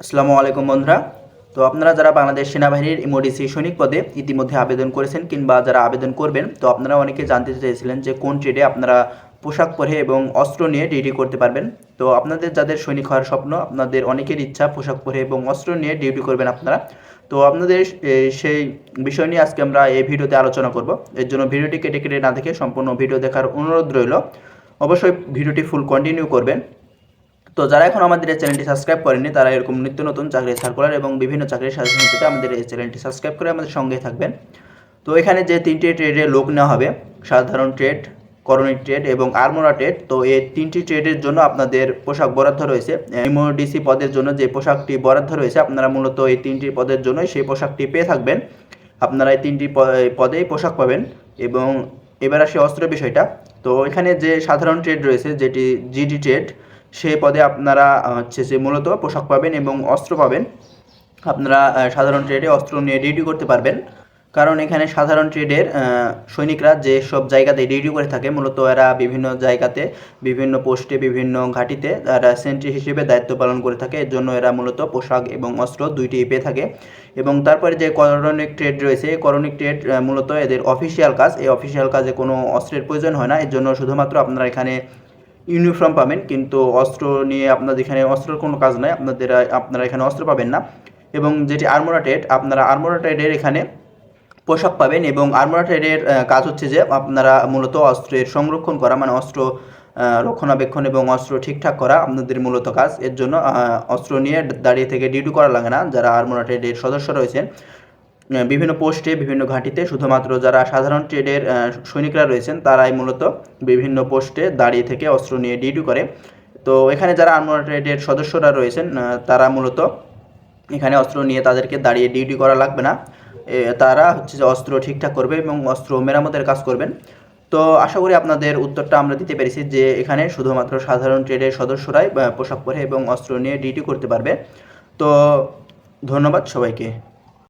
আসসালামু আলাইকুম বন্ধুরা। তো আপনারা যারা বাংলাদেশ সেনাবাহিনীর ইমোডিসি সৈনিক পদে ইতিমধ্যে আবেদন করেছেন কিংবা যারা আবেদন করবেন, তো আপনারা অনেকে জানতে চেয়েছিলেন যে কোন ট্রেডে আপনারা পোশাক পরে এবং অস্ত্র নিয়ে ডিউটি করতে পারবেন। তো আপনাদের যাদের সৈনিক হওয়ার স্বপ্ন, আপনাদের অনেকের ইচ্ছা পোশাক পরে এবং অস্ত্র নিয়ে ডিউটি করবেন আপনারা। তো আপনাদের সেই বিষয় নিয়ে আজকে আমরা এই ভিডিওতে আলোচনা করব। এর জন্য ভিডিওটি কেটে কেটে না দেখে সম্পূর্ণ ভিডিও দেখার অনুরোধ রইল। অবশ্যই ভিডিওটি ফুল কন্টিনিউ করবেন। তো যারা এখন আমাদের এই চ্যানেলটি সাবস্ক্রাইব করেনি তারা এরকম নিত্য নতুন চাকরির সার্কুলার এবং বিভিন্ন চাকরির সাজেশন পেতে আমাদের এই চ্যানেলটি সাবস্ক্রাইব করে আমাদের সঙ্গে থাকবেন। তো এখানে যে তিনটি ট্রেডে লোক নেওয়া হবে, সাধারণ ট্রেড, করণী ট্রেড এবং আর্মোরা ট্রেড, তো এই তিনটি ট্রেডের জন্য আপনাদের পোশাক বরাদ্দ রয়েছে। এমওডিসি পদের জন্য যে পোশাকটি বরাদ্দ রয়েছে, আপনারা মূলত এই তিনটি পদের জন্যই সেই পোশাকটি পেয়ে থাকবেন। আপনারা এই তিনটি পদেই পোশাক পাবেন এবং এবার আসে অস্ত্র বিষয়টা। তো এখানে যে সাধারণ ট্রেড রয়েছে, যেটি জিডি ট্রেড সেই পদে আপনারা হচ্ছে যে মূলত পোশাক পাবেন এবং অস্ত্র পাবেন। আপনারা সাধারণ ট্রেডে অস্ত্র নিয়ে ডিউটি করতে পারবেন। কারণ এখানে সাধারণ ট্রেডের সৈনিকরা যে সব জায়গাতে ডিউটি করে থাকে, মূলত এরা বিভিন্ন জায়গাতে, বিভিন্ন পোস্টে, বিভিন্ন ঘাঁটিতে এরা সেন্ট্রি হিসেবে দায়িত্ব পালন করে থাকে। এর জন্য এরা মূলত পোশাক এবং অস্ত্র দুইটি পেয়ে থাকে। এবং তারপরে যে করণিক ট্রেড রয়েছে করণিক ট্রেড মূলত এদের অফিসিয়াল কাজ। এই অফিসিয়াল কাজে কোনো অস্ত্রের প্রয়োজন হয় না। এর জন্য শুধুমাত্র আপনারা এখানে ইউনিফর্ম পাবেন, কিন্তু অস্ত্র নিয়ে আপনাদের এখানে অস্ত্রের কোনো কাজ নাই। আপনাদের, আপনারা এখানে অস্ত্র পাবেন না। এবং যেটি আর্মোরা ট্রেড আপনারা আর্মোরা ট্রেডের এখানে পোশাক পাবেন এবং আর্মোরা ট্রেডের কাজ হচ্ছে যে আপনারা মূলত অস্ত্রের সংরক্ষণ করা মানে অস্ত্র রক্ষণাবেক্ষণ এবং অস্ত্র ঠিকঠাক করা আপনাদের মূলত কাজ। এর জন্য অস্ত্র নিয়ে দাঁড়িয়ে থেকে ডিউটি করা লাগে না। যারা আর্মোরা ট্রেডের সদস্য রয়েছেন বিভিন্ন পোস্টে, বিভিন্ন ঘাঁটিতে শুধুমাত্র যারা সাধারণ ট্রেডের সৈনিকরা রয়েছেন, তারাই মূলত বিভিন্ন পোস্টে দাঁড়িয়ে থেকে অস্ত্র নিয়ে ডিউটি করে। তো এখানে যারা আর্মোরা ট্রেডের সদস্যরা রয়েছেন তারা মূলত এখানে অস্ত্র নিয়ে তাদেরকে দাঁড়িয়ে ডিউটি করা লাগবে না। তারা হচ্ছে যে অস্ত্র ঠিকঠাক করবে এবং অস্ত্র মেরামতের কাজ করবেন। তো আশা করি আপনাদের উত্তরটা আমরা দিতে পেরেছি যে এখানে শুধুমাত্র সাধারণ ট্রেডের সদস্যরাই পোশাক পরে এবং অস্ত্র নিয়ে ডিউটি করতে পারবে। তো ধন্যবাদ সবাইকে।